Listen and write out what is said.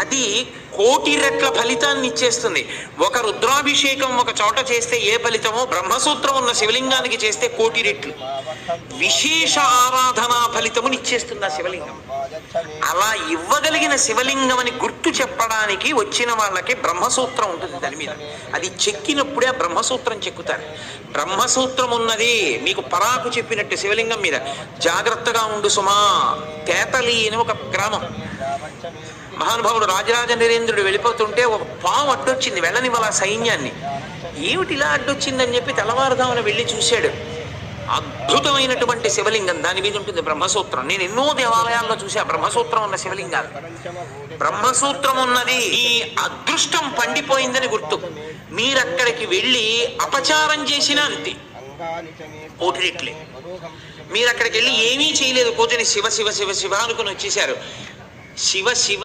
అది కోటి రెట్ల ఫలితాన్ని ఇచ్చేస్తుంది. ఒక రుద్రాభిషేకం ఒక చోట చేస్తే ఏ ఫలితమో బ్రహ్మసూత్రం ఉన్న శివలింగానికి చేస్తే కోటి రెట్లు. విశేష ఆరాధన ఫలితముని ఇచ్చేస్తుంది ఆ శివలింగం. అలా ఇవ్వగలిగిన శివలింగం అని గుర్తు చెప్పడానికి వచ్చిన వాళ్ళకి బ్రహ్మసూత్రం ఉంటుంది దాని మీద. అది చెక్కినప్పుడే ఆ బ్రహ్మసూత్రం చెక్కుతారు. బ్రహ్మసూత్రం ఉన్నది మీకు పరాకు చెప్పినట్టు శివలింగం మీద. జాగ్రత్తగా ఉండు సుమా తేతలి అని ఒక గ్రామం. మహానుభావుడు రాజరాజ నరేంద్రుడు వెళ్ళిపోతుంటే ఒక పాము అడ్డొచ్చింది వెళ్ళని వాళ్ళ సైన్యాన్ని. ఏమిటి ఇలా అడ్డొచ్చిందని చెప్పి తెల్లవారుదామని వెళ్ళి చూశాడు. అద్భుతమైనటువంటి శివలింగం దాని మీద ఉంటుంది బ్రహ్మసూత్రం. నేను ఎన్నో దేవాలయాల్లో చూసా బ్రహ్మసూత్రం ఉన్న శివలింగాలు. బ్రహ్మసూత్రం ఉన్నది ఈ అదృష్టం పండిపోయిందని గుర్తు. మీరక్కడికి వెళ్ళి అపచారం చేసినా అంతే. కోటి మీరు అక్కడికి వెళ్ళి ఏమీ చేయలేదు. కూర్చొని శివ శివ శివ శివ అనుకుని వచ్చేసారు శివ శివ